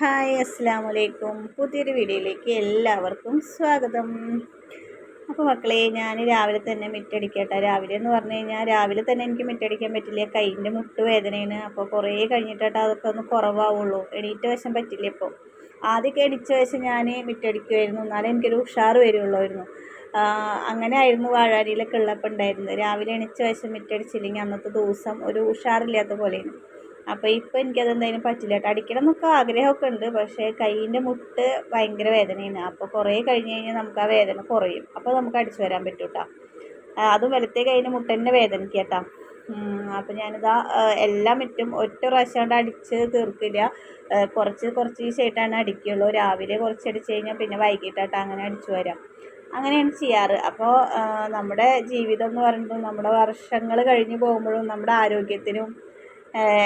Hi അസ്സാം വലൈക്കും പുതിയൊരു വീഡിയോയിലേക്ക് എല്ലാവർക്കും സ്വാഗതം. അപ്പോൾ മക്കളെ ഞാൻ രാവിലെ തന്നെ മിറ്റടിക്കട്ടെ. രാവിലെ എന്ന് പറഞ്ഞു കഴിഞ്ഞാൽ രാവിലെ തന്നെ എനിക്ക് മിറ്റടിക്കാൻ പറ്റില്ല. കൈയിന്റെ മുട്ട് വേദനയാണ് അപ്പോൾ കുറേ കഴിഞ്ഞിട്ടാ അതൊക്കെ ഒന്ന് കുറവാവുള്ളൂ. എണീറ്റ വശം പറ്റില്ല ഇപ്പോൾ ആദ്യമൊക്കെ എണിച്ച വശം ഞാൻ മിറ്റടിക്കുമായിരുന്നു എന്നാലും എനിക്കൊരു ഉഷാർ വരുള്ളായിരുന്നു. അങ്ങനെ ആയിരുന്നു വാഴാരിയിലൊക്കെ ഉള്ളപ്പോൾ ഉണ്ടായിരുന്നത്. രാവിലെ എണിച്ച വശം മിറ്റടിച്ചില്ലെങ്കിൽ അന്നത്തെ ദിവസം ഒരു ഉഷാറില്ലാത്ത പോലെയാണ്. അപ്പോൾ ഇപ്പോൾ എനിക്കതെന്തായാലും പറ്റില്ല. കേട്ടോ അടിക്കണം എന്നൊക്കെ ആഗ്രഹമൊക്കെ ഉണ്ട് പക്ഷേ കൈയിന്റെ മുട്ട് ഭയങ്കര വേദനയാണ്. അപ്പോൾ കുറേ കഴിഞ്ഞ് കഴിഞ്ഞാൽ നമുക്ക് ആ വേദന കുറയും. അപ്പോൾ നമുക്ക് അടിച്ചു വരാൻ പറ്റും കേട്ടോ അതും വലത്തെ കൈയിന്റെ മുട്ടന്നെ വേദനയ്ക്ക് കേട്ടോ. അപ്പോൾ ഞാനിതാ എല്ലാം മറ്റും ഒറ്റ പ്രാവശ്യം അടിച്ച് തീർക്കില്ല. കുറച്ച് കുറച്ച് ദിവസമായിട്ടാണ് അടിക്കുകയുള്ളൂ രാവിലെ കുറച്ച് അടിച്ച് കഴിഞ്ഞാൽ പിന്നെ വൈകിട്ടായിട്ട് അങ്ങനെ അടിച്ചു വരാം. അങ്ങനെയാണ് ചെയ്യാറ്. അപ്പോൾ നമ്മുടെ ജീവിതം എന്ന് പറയുമ്പോൾ നമ്മുടെ വർഷങ്ങൾ കഴിഞ്ഞ് പോകുമ്പോഴും നമ്മുടെ ആരോഗ്യത്തിനും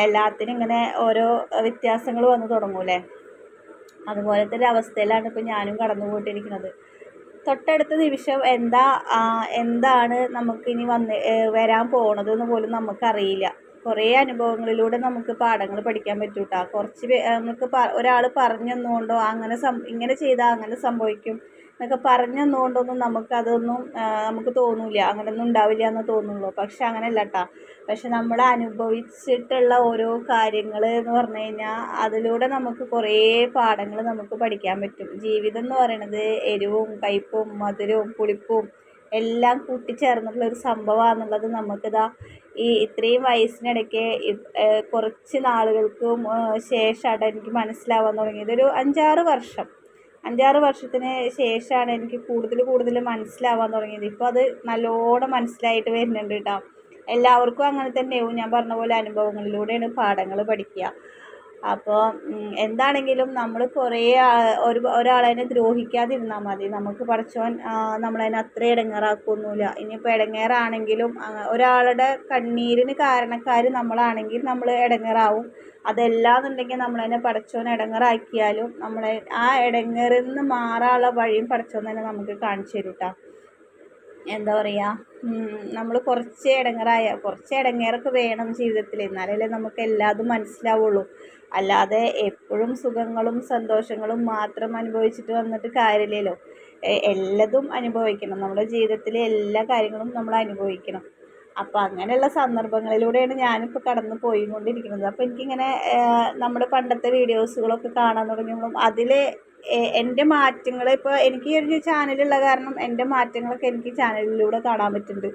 എല്ലാത്തിനും ഇങ്ങനെ ഓരോ വ്യത്യാസങ്ങൾ വന്നു തുടങ്ങൂലേ? അതുപോലത്തെ ഒരു അവസ്ഥയിലാണ് ഇപ്പോൾ ഞാനും കടന്നു പോയിട്ടിരിക്കുന്നത് തൊട്ടടുത്ത നിമിഷം എന്താ എന്താണ് നമുക്കിനി വന്ന് വരാൻ പോണത് എന്ന് പോലും നമുക്കറിയില്ല. കുറേ അനുഭവങ്ങളിലൂടെ നമുക്ക് പാഠങ്ങൾ പഠിക്കാൻ പറ്റൂട്ടാ. കുറച്ച് നമുക്ക് ഒരാൾ പറഞ്ഞു തന്നുകൊണ്ടോ അങ്ങനെ സം ഇങ്ങനെ ചെയ്താൽ അങ്ങനെ സംഭവിക്കും. എന്നൊക്കെ പറഞ്ഞു തന്നുകൊണ്ടൊന്നും നമുക്കതൊന്നും നമുക്ക് തോന്നില്ല. അങ്ങനെയൊന്നും ഉണ്ടാവില്ല എന്ന് തോന്നുള്ളൂ. പക്ഷെ അങ്ങനെയല്ല കേട്ടോ പക്ഷെ നമ്മൾ അനുഭവിച്ചിട്ടുള്ള ഓരോ കാര്യങ്ങൾ എന്ന് പറഞ്ഞു കഴിഞ്ഞാൽ അതിലൂടെ നമുക്ക് കുറേ പാഠങ്ങൾ നമുക്ക് പഠിക്കാൻ പറ്റും. ജീവിതം എന്ന് പറയണത് എരിവും കയ്പും മധുരവും പുളിപ്പും എല്ലാം കൂട്ടിച്ചേർന്നിട്ടുള്ള ഒരു സംഭവമാണെന്നുള്ളത് നമുക്കിതാ ഈ ഇത്രയും വയസ്സിനിടയ്ക്ക് കുറച്ച് നാളുകൾക്കും ശേഷമാണ് എനിക്ക് മനസ്സിലാവാൻ തുടങ്ങിയത് ഒരു അഞ്ചാറ് വർഷം. അഞ്ചാറ് വർഷത്തിന് ശേഷമാണ് എനിക്ക് കൂടുതൽ കൂടുതൽ മനസ്സിലാവാൻ തുടങ്ങിയത്. ഇപ്പോൾ അത് നല്ലോണം മനസ്സിലായിട്ട് വരുന്നുണ്ട് കേട്ടോ. എല്ലാവർക്കും അങ്ങനെ തന്നെയാവും. ഞാൻ പറഞ്ഞ പോലെ അനുഭവങ്ങളിലൂടെയാണ് പാഠങ്ങൾ പഠിക്കുക. അപ്പോൾ എന്താണെങ്കിലും നമ്മൾ കുറേ ഒരു ഒരാളതിനെ ദ്രോഹിക്കാതിരുന്നാൽ മതി. നമുക്ക് പഠിച്ചവൻ നമ്മളതിനെ അത്ര ഇടങ്ങേറാക്കൊന്നുമില്ല. ഇനിയിപ്പോൾ ഇടങ്ങേറാണെങ്കിലും ഒരാളുടെ കണ്ണീരിന് കാരണക്കാർ നമ്മളാണെങ്കിൽ നമ്മൾ ഇടങ്ങേറാവും. അതല്ലാന്നുണ്ടെങ്കിൽ നമ്മളതിനെ പടച്ചോൻ ഇടങ്ങറാക്കിയാലും നമ്മളെ ആ ഇടങ്ങറിൽ നിന്ന് മാറാനുള്ള വഴിയും പടച്ചോൻ തന്നെ നമുക്ക് കാണിച്ചു തരും കേട്ടോ എന്താ പറയുക നമ്മൾ കുറച്ച് ഇടങ്ങറായ കുറച്ച് ഇടങ്ങേറൊക്കെ വേണം ജീവിതത്തിൽ എന്നാലല്ലേ നമുക്ക് എല്ലാതും മനസ്സിലാവുള്ളൂ. അല്ലാതെ എപ്പോഴും സുഖങ്ങളും സന്തോഷങ്ങളും മാത്രം അനുഭവിച്ചിട്ട് വന്നിട്ട് കാര്യമില്ലല്ലോ. എല്ലതും അനുഭവിക്കണം. നമ്മുടെ ജീവിതത്തിലെ എല്ലാ കാര്യങ്ങളും നമ്മൾ അനുഭവിക്കണം. അപ്പോൾ അങ്ങനെയുള്ള സന്ദർഭങ്ങളിലൂടെയാണ് ഞാനിപ്പോൾ കടന്നു പോയിക്കൊണ്ടിരിക്കുന്നത്. അപ്പോൾ എനിക്കിങ്ങനെ നമ്മുടെ പണ്ടത്തെ വീഡിയോസുകളൊക്കെ കാണാൻ തുടങ്ങിയപ്പോഴും അതിൽ എന്റെ മാറ്റങ്ങൾ ഇപ്പോൾ എനിക്ക് ഒരു ചാനലുള്ള കാരണം എന്റെ മാറ്റങ്ങളൊക്കെ എനിക്ക് ചാനലിലൂടെ കാണാൻ പറ്റുന്നുണ്ട്.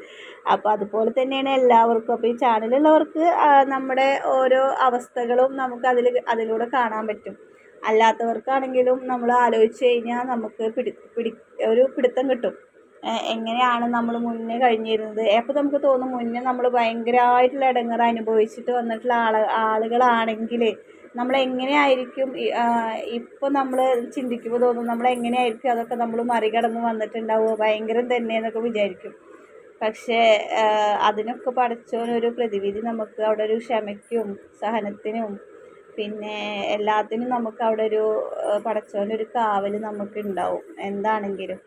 അപ്പോൾ അതുപോലെ തന്നെയാണ് എല്ലാവർക്കും. അപ്പോൾ ഈ ചാനലുള്ളവർക്ക് നമ്മുടെ ഓരോ അവസ്ഥകളും നമുക്ക് അതിൽ അതിലൂടെ കാണാൻ പറ്റും. അല്ലാത്തവർക്കാണെങ്കിലും നമ്മൾ ആലോചിച്ച് കഴിഞ്ഞാൽ നമുക്ക് പിടി പിടി ഒരു പിടുത്തം കിട്ടും. എങ്ങനെയാണ് നമ്മൾ മുന്നേ കഴിഞ്ഞിരുന്നത്? അപ്പോൾ നമുക്ക് തോന്നും മുന്നേ നമ്മൾ ഭയങ്കരമായിട്ടുള്ള ഇടങ്ങേറ് അനുഭവിച്ചിട്ട് വന്നിട്ടുള്ള ആൾ ആളുകളാണെങ്കിൽ നമ്മൾ എങ്ങനെയായിരിക്കും ഇപ്പോൾ നമ്മൾ ചിന്തിക്കുമ്പോൾ തോന്നും നമ്മൾ എങ്ങനെയായിരിക്കും അതൊക്കെ നമ്മൾ മറികടന്ന് വന്നിട്ടുണ്ടാവുക ഭയങ്കരം തന്നെ എന്നൊക്കെ വിചാരിക്കും. പക്ഷേ അതിനൊക്കെ പഠിച്ചോനൊരു പ്രതിവിധി നമുക്ക് അവിടെ ഒരു ക്ഷമയ്ക്കും സഹനത്തിനും പിന്നെ എല്ലാത്തിനും നമുക്ക് അവിടെ ഒരു പടച്ചോനൊരു കാവൽ നമുക്കുണ്ടാവും. എന്താണെങ്കിലും.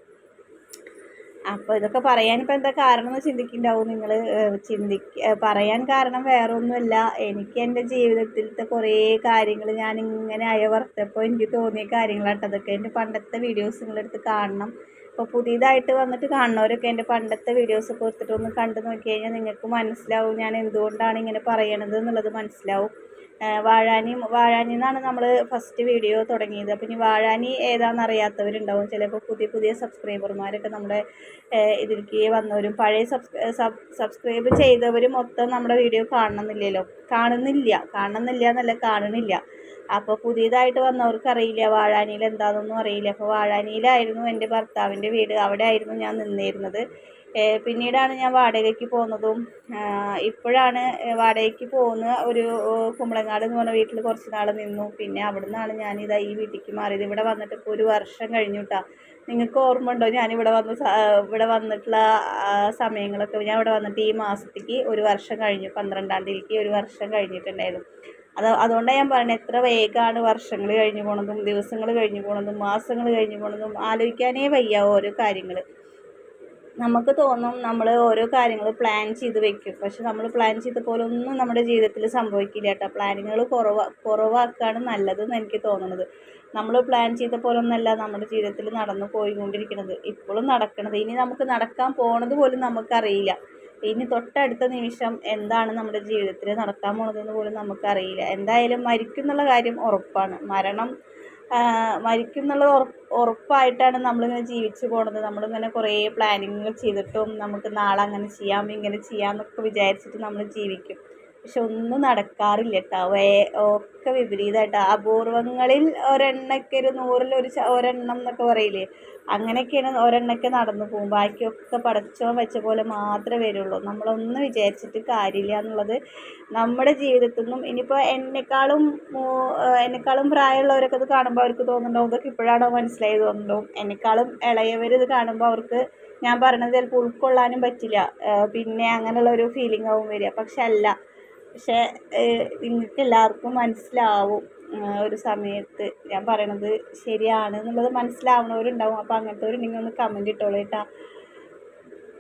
അപ്പോൾ ഇതൊക്കെ പറയാൻ പറയാനിപ്പോൾ എന്താ കാരണം എന്ന് ചിന്തിക്കുന്നുണ്ടാവും നിങ്ങൾ ചിന്തിക്ക പറയാൻ കാരണം വേറെ ഒന്നുമല്ല എനിക്ക് എന്റെ ജീവിതത്തിലത്തെ കുറേ കാര്യങ്ങൾ ഞാൻ ഇങ്ങനെ അയവർത്തപ്പോൾ എനിക്ക് തോന്നിയ കാര്യങ്ങളാട്ടോ. അതൊക്കെ എന്റെ പണ്ടത്തെ വീഡിയോസ് നിങ്ങളെടുത്ത് കാണണം. ഇപ്പോൾ പുതിയതായിട്ട് വന്നിട്ട് കാണുന്നവരൊക്കെ എന്റെ പണ്ടത്തെ വീഡിയോസ് ഒക്കെ ഒന്ന് കണ്ടു നോക്കി കഴിഞ്ഞാൽ നിങ്ങൾക്ക് മനസ്സിലാവും ഞാൻ എന്തുകൊണ്ടാണ് ഇങ്ങനെ പറയണത് എന്നുള്ളത് മനസ്സിലാവും. വാഴാനി വാഴാനി എന്നാണ് നമ്മൾ ഫസ്റ്റ് വീഡിയോ തുടങ്ങിയത്. അപ്പം ഇനി വാഴാനി ഏതാണെന്ന് അറിയാത്തവരുണ്ടാവും. ചിലപ്പോൾ പുതിയ പുതിയ സബ്സ്ക്രൈബർമാരൊക്കെ നമ്മുടെ ഇതിലേക്ക് വന്നവരും പഴയ സബ്സ്ക്രൈബ് ചെയ്തവരും മൊത്തം നമ്മുടെ വീഡിയോ കാണണമെന്നില്ലല്ലോ കാണുന്നില്ല. കാണുന്നില്ല എന്നല്ല കാണുന്നില്ല അപ്പോൾ പുതിയതായിട്ട് വന്നവർക്ക് അറിയില്ല വാഴാനിയിൽ എന്താണെന്നൊന്നും അറിയില്ല. അപ്പോൾ വാഴാനിയിലായിരുന്നു എന്റെ ഭർത്താവിന്റെ വീട്. അവിടെ ആയിരുന്നു ഞാൻ നിന്നിരുന്നത്. പിന്നീടാണ് ഞാൻ വാടകയ്ക്ക് പോകുന്നതും ഇപ്പോഴാണ് വാടകയ്ക്ക് പോകുന്ന ഒരു കുമ്പളങ്ങാട് എന്ന് പറഞ്ഞ വീട്ടിൽ കുറച്ച് നാൾ നിന്നു. പിന്നെ അവിടെ നിന്നാണ് ഞാനിതാ ഈ വീട്ടിലേക്ക് മാറിയത്. ഇവിടെ വന്നിട്ട് ഇപ്പോൾ ഒരു വർഷം കഴിഞ്ഞു കേട്ടോ നിങ്ങൾക്ക് ഓർമ്മ ഉണ്ടോ ഇവിടെ വന്ന ഇവിടെ വന്നിട്ടുള്ള സമയങ്ങളൊക്കെ. ഞാൻ ഇവിടെ വന്നിട്ട് ഈ മാസത്തേക്ക് ഒരു വർഷം കഴിഞ്ഞു. പന്ത്രണ്ടാം തീയതിക്ക് ഒരു വർഷം കഴിഞ്ഞിട്ടുണ്ടായിരുന്നു. അത് അതുകൊണ്ടാണ് ഞാൻ പറയുന്നത് എത്ര വേഗമാണ് വർഷങ്ങൾ കഴിഞ്ഞു പോണതും ദിവസങ്ങൾ കഴിഞ്ഞു പോണതും മാസങ്ങൾ കഴിഞ്ഞു പോണതും ആലോചിക്കാനേ വയ്യ ഓരോ കാര്യങ്ങൾ നമുക്ക് തോന്നും നമ്മൾ ഓരോ കാര്യങ്ങൾ പ്ലാൻ ചെയ്ത് വെക്കും. പക്ഷെ നമ്മൾ പ്ലാൻ ചെയ്ത പോലെ ഒന്നും നമ്മുടെ ജീവിതത്തിൽ സംഭവിക്കില്ല കേട്ടോ. പ്ലാനിങ്ങുകൾ കുറവാ കുറവാക്കുകയാണ് നല്ലതെന്ന് എനിക്ക് തോന്നുന്നത് നമ്മൾ പ്ലാൻ ചെയ്ത പോലെ ഒന്നല്ല നമ്മുടെ ജീവിതത്തിൽ നടന്നു പോയിക്കൊണ്ടിരിക്കുന്നത് ഇപ്പോഴും നടക്കണത്. ഇനി നമുക്ക് നടക്കാൻ പോണത് പോലും നമുക്കറിയില്ല. ഇനി തൊട്ടടുത്ത നിമിഷം എന്താണ് നമ്മുടെ ജീവിതത്തിൽ നടക്കാൻ പോണതെന്ന് പോലും നമുക്കറിയില്ല. എന്തായാലും മരിക്കും എന്നുള്ള കാര്യം ഉറപ്പാണ്. മരണം മരിക്കും എന്നുള്ളത് ഉറപ്പ് ഉറപ്പായിട്ടാണ് നമ്മളിങ്ങനെ ജീവിച്ചു പോണത്. നമ്മളിങ്ങനെ കുറേ പ്ലാനിങ്ങുകൾ ചെയ്തിട്ടും നമുക്ക് നാളെ അങ്ങനെ ചെയ്യാം ഇങ്ങനെ ചെയ്യാം എന്നൊക്കെ വിചാരിച്ചിട്ട് നമ്മൾ ജീവിക്കും. പക്ഷെ ഒന്നും നടക്കാറില്ല കേട്ടോ വേ ഒക്കെ വിപരീതമായിട്ട് അപൂർവങ്ങളിൽ ഒരെണ്ണക്കെ ഒരു നൂറിൽ ഒരു ഒരെണ്ണം എന്നൊക്കെ പറയില്ലേ? അങ്ങനെയൊക്കെയാണ് ഒരെണ്ണക്കെ നടന്നു പോകും. ബാക്കിയൊക്കെ പടച്ചോൻ വെച്ച പോലെ മാത്രമേ വരുള്ളൂ. നമ്മളൊന്നും വിചാരിച്ചിട്ട് കാര്യമില്ല എന്നുള്ളത് നമ്മുടെ ജീവിതത്തിൽ നിന്നും ഇനിയിപ്പോൾ എന്നെക്കാളും എന്നെക്കാളും പ്രായമുള്ളവരൊക്കെ ഇത് കാണുമ്പോൾ അവർക്ക് തോന്നുന്നുണ്ടാവും. ഇതൊക്കെ ഇപ്പോഴാണോ മനസ്സിലായി തോന്നുന്നുണ്ടാവും. എന്നെക്കാളും ഇളയവർ ഇത് കാണുമ്പോൾ അവർക്ക് ഞാൻ പറയണത് ചിലപ്പോൾ ഉൾക്കൊള്ളാനും പറ്റില്ല. പിന്നെ അങ്ങനെയുള്ള ഒരു ഫീലിംഗ് ആവും വരിക. പക്ഷെ അല്ല പക്ഷേ നിങ്ങൾക്ക് എല്ലാവർക്കും മനസ്സിലാവും ഒരു സമയത്ത് ഞാൻ പറയണത് ശരിയാണ് എന്നുള്ളത് മനസ്സിലാവുന്നവരുണ്ടാവും അപ്പോൾ നിങ്ങൾ ഒന്ന് കമന്റ് ഇട്ടോളൂ കേട്ടോ.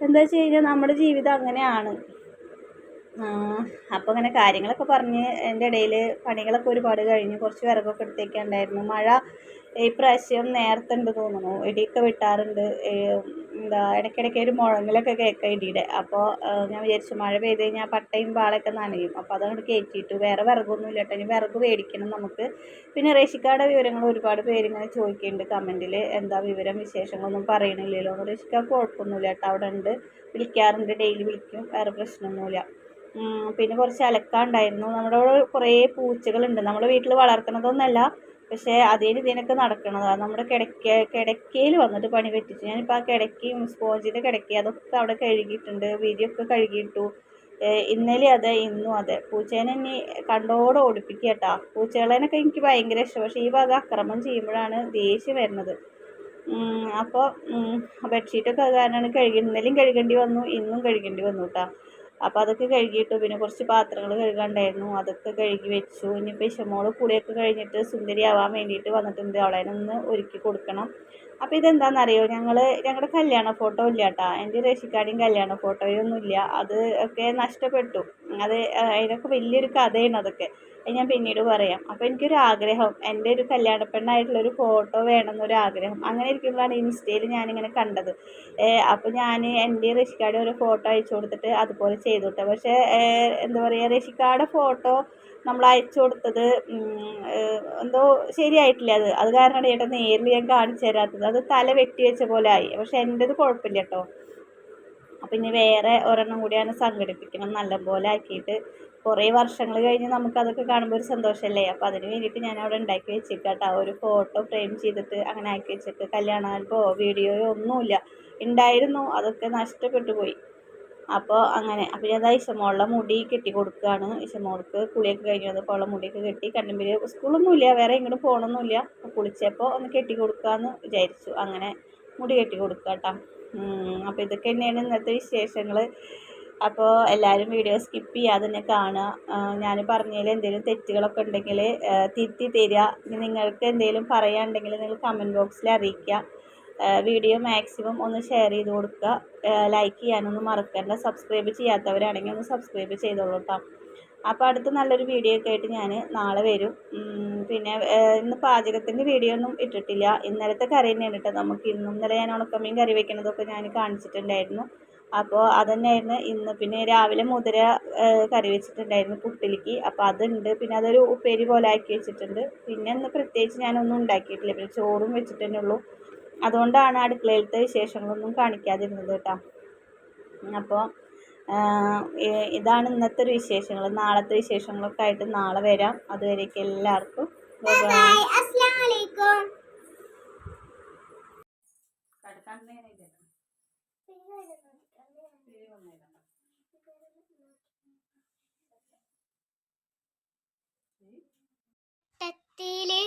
എന്താ വെച്ച് കഴിഞ്ഞാൽ നമ്മുടെ ജീവിതം അങ്ങനെയാണ്. അപ്പോൾ അങ്ങനെ കാര്യങ്ങളൊക്കെ പറഞ്ഞ് എന്റെ ഇടയിൽ പണികളൊക്കെ ഒരുപാട് കഴിഞ്ഞ് കുറച്ച് വിറകൊക്കെ എടുത്തേക്കുണ്ടായിരുന്നു. മഴ ഇപ്രാവശ്യം നേരത്തെ ഉണ്ട് തോന്നുന്നു. ഇടിയൊക്കെ വെട്ടാറുണ്ട്. എന്താ ഇടയ്ക്കിടയ്ക്ക് ഒരു മുഴങ്ങലൊക്കെ കേൾക്കാം ഇടിയുടെ. അപ്പോൾ ഞാൻ വിചാരിച്ചു മഴ പെയ്ത് കഴിഞ്ഞാൽ പട്ടയും പാളൊക്കെ നനയും. അപ്പോൾ അതങ്ങോട്ട് കയറ്റിയിട്ടു വേറെ വിറകൊന്നും ഇല്ല കേട്ടോ ഇനി വിറക് മേടിക്കണം നമുക്ക്. പിന്നെ റേഷിക്കായുടെ വിവരങ്ങൾ ഒരുപാട് പേരിങ്ങനെ ചോദിക്കുന്നുണ്ട് കമന്റിൽ എന്താ വിവരം വിശേഷങ്ങളൊന്നും പറയണില്ലല്ലോ. റേഷിക്ക കുഴപ്പമൊന്നുമില്ല കേട്ടോ അവിടെ ഉണ്ട്. വിളിക്കാറുണ്ട്. ഡെയിലി വിളിക്കും. വേറെ പ്രശ്നമൊന്നുമില്ല. പിന്നെ കുറച്ച് അലക്കാണ്ടായിരുന്നു നമ്മുടെ അവിടെ കുറേ പൂച്ചകളുണ്ട്. നമ്മുടെ വീട്ടിൽ വളർത്തുന്നതൊന്നുമല്ല പക്ഷേ അതേ ഇതിനൊക്കെ നടക്കണതാണ് നമ്മുടെ കിടക്ക കിടക്കയിൽ വന്നിട്ട് പണി പറ്റിച്ചു. ഞാനിപ്പോൾ ആ കിടക്കയും സ്പോഞ്ചിന്റെ കിടക്കയും അതൊക്കെ അവിടെ കഴുകിയിട്ടുണ്ട്. വിരിയൊക്കെ കഴുകിയിട്ടു. ഇന്നലെ അതെ ഇന്നും അതെ. പൂച്ചേനെ ഇനി കണ്ടോടെ ഓടിപ്പിക്കുക കേട്ടോ പൂച്ചകളേനൊക്കെ എനിക്ക് ഭയങ്കര ഇഷ്ടം. പക്ഷേ ഈ വക അക്രമം ചെയ്യുമ്പോഴാണ് ദേഷ്യം വരുന്നത്. അപ്പോൾ ബെഡ്ഷീറ്റൊക്കെ കാരണമാണ് കഴുകി ഇന്നലെയും കഴുകേണ്ടി വന്നു ഇന്നും കഴുകേണ്ടി വന്നു കേട്ടോ അപ്പോൾ അതൊക്കെ കഴുകിയിട്ടു പിന്നെ കുറച്ച് പാത്രങ്ങൾ കഴുകണ്ടായിരുന്നു. അതൊക്കെ കഴുകി വെച്ചു. ഇനിയിപ്പോൾ ഇഷമോൾ കുളിയൊക്കെ കഴിഞ്ഞിട്ട് സുന്ദരിയാവാൻ വേണ്ടിയിട്ട് വന്നിട്ടുണ്ട്. അവളെ ഒന്ന് ഒരുക്കി കൊടുക്കണം. അപ്പോൾ ഇതെന്താണെന്നറിയോ ഞങ്ങൾ ഞങ്ങളുടെ കല്യാണ ഫോട്ടോ ഇല്ല കേട്ടോ എന്റെ രക്ഷിക്കാടിയും കല്യാണ ഫോട്ടോയൊന്നും ഇല്ല അത് ഒക്കെ നഷ്ടപ്പെട്ടു. അത് അതിനൊക്കെ വലിയൊരു കഥയാണ് അതൊക്കെ. അത് ഞാൻ പിന്നീട് പറയാം. അപ്പോൾ എനിക്കൊരു ആഗ്രഹം എന്റെ ഒരു കല്യാണ പെണ്ണായിട്ടുള്ളൊരു ഫോട്ടോ വേണമെന്നൊരു ആഗ്രഹം. അങ്ങനെ ഇരിക്കുമ്പോഴാണ് ഇൻസ്റ്റയിൽ ഞാനിങ്ങനെ കണ്ടത്. അപ്പോൾ ഞാൻ എന്റെ റഷിക്കാടെ ഒരു ഫോട്ടോ അയച്ചു കൊടുത്തിട്ട് അതുപോലെ ചെയ്തു കേട്ടോ പക്ഷേ എന്താ പറയുക റഷിക്കാടെ ഫോട്ടോ നമ്മൾ അയച്ചു കൊടുത്തത് എന്തോ ശരിയായിട്ടില്ല അത്. അത് കാരണമാണ് ചേട്ടൻ നേരിൽ ഞാൻ കാണിച്ചു തരാത്തത്. അത് തല വെട്ടി വെച്ച പോലെ ആയി. പക്ഷെ എന്റെത് കുഴപ്പമില്ല കേട്ടോ അപ്പം ഇനി വേറെ ഒരെണ്ണം കൂടിയാണ് സംഘടിപ്പിക്കണം. നല്ലപോലെ ആക്കിയിട്ട് കുറേ വർഷങ്ങൾ കഴിഞ്ഞ് നമുക്കതൊക്കെ കാണുമ്പോൾ ഒരു സന്തോഷമല്ലേ? അപ്പോൾ അതിന് വേണ്ടിയിട്ട് ഞാൻ അവിടെ ഉണ്ടാക്കി വെച്ചിട്ട് ഒരു ഫോട്ടോ ഫ്രെയിം ചെയ്തിട്ട് അങ്ങനെ ആക്കി വെച്ചിട്ട് കല്യാണ ആൽബമോ വീഡിയോയോ ഒന്നുമില്ല. ഉണ്ടായിരുന്നു. അതൊക്കെ നഷ്ടപ്പെട്ടു പോയി. അപ്പോൾ അങ്ങനെ. അപ്പോൾ ഞാൻ ഇഷമോളുടെ മുടി കെട്ടി കൊടുക്കുകയാണ്. ഇഷമോൾക്ക് കുളിയൊക്കെ കഴിഞ്ഞ് വന്നപ്പോൾ ഉള്ള മുടിയൊക്കെ കെട്ടി കണ്ണുമ്പിൽ സ്കൂളൊന്നുമില്ല. വേറെ എങ്ങോട്ടും പോകണമൊന്നുമില്ല. അപ്പോൾ കുളിച്ചപ്പോൾ ഒന്ന് കെട്ടി കൊടുക്കാമെന്ന് വിചാരിച്ചു. അങ്ങനെ മുടി കെട്ടി കൊടുക്കുക കേട്ടോ അപ്പോൾ ഇതൊക്കെ തന്നെയാണ് ഇന്നത്തെ വിശേഷങ്ങൾ. അപ്പോൾ എല്ലാവരും വീഡിയോ സ്കിപ്പ് ചെയ്യാതെ തന്നെ കാണുക. ഞാൻ പറഞ്ഞതിൽ എന്തെങ്കിലും തെറ്റുകളൊക്കെ ഉണ്ടെങ്കിൽ തിരുത്തി തരിക. നിങ്ങൾക്ക് എന്തെങ്കിലും പറയാനുണ്ടെങ്കിൽ നിങ്ങൾ കമന്റ് ബോക്സിൽ അറിയിക്കുക. വീഡിയോ മാക്സിമം ഒന്ന് ഷെയർ ചെയ്ത് കൊടുക്കുക. ലൈക്ക് ചെയ്യാനൊന്നും മറക്കണ്ട. സബ്സ്ക്രൈബ് ചെയ്യാത്തവരാണെങ്കിൽ ഒന്ന് സബ്സ്ക്രൈബ് ചെയ്തോളൂ കേട്ടോ അപ്പോൾ അടുത്ത നല്ലൊരു വീഡിയോ ഒക്കെ ആയിട്ട് ഞാൻ നാളെ വരും. പിന്നെ ഇന്ന് പാചകത്തിന്റെ വീഡിയോ ഒന്നും ഇട്ടിട്ടില്ല. ഇന്നലത്തെ കറി തന്നെയാണ് കേട്ടോ നമുക്ക് ഇന്നും ഇന്നലെ ഞാൻ ഉണക്കമീൻ കറി വെക്കണതൊക്കെ ഞാൻ കാണിച്ചിട്ടുണ്ടായിരുന്നു. അപ്പോൾ അതുതന്നെയായിരുന്നു ഇന്ന്. പിന്നെ രാവിലെ മുതിര കറി വെച്ചിട്ടുണ്ടായിരുന്നു പുട്ടിലേക്ക്. അപ്പോൾ അതുണ്ട്. പിന്നെ അതൊരു ഉപ്പേരി പോലെ ആക്കി വെച്ചിട്ടുണ്ട്. പിന്നെ ഇന്ന് പ്രത്യേകിച്ച് ഞാനൊന്നും ഉണ്ടാക്കിയിട്ടില്ല. പിന്നെ ചോറും വെച്ചിട്ട് തന്നെ ഉള്ളൂ. അതുകൊണ്ടാണ് അടുക്കളയിലത്തെ വിശേഷങ്ങളൊന്നും കാണിക്കാതിരുന്നത് കേട്ടോ. അപ്പോൾ ഇതാണ് ഇന്നത്തെ ഒരു വിശേഷങ്ങൾ. നാളത്തെ വിശേഷങ്ങളൊക്കെ ആയിട്ട് നാളെ വരാം. അതുവരേക്ക് എല്ലാവർക്കും തേയിലേ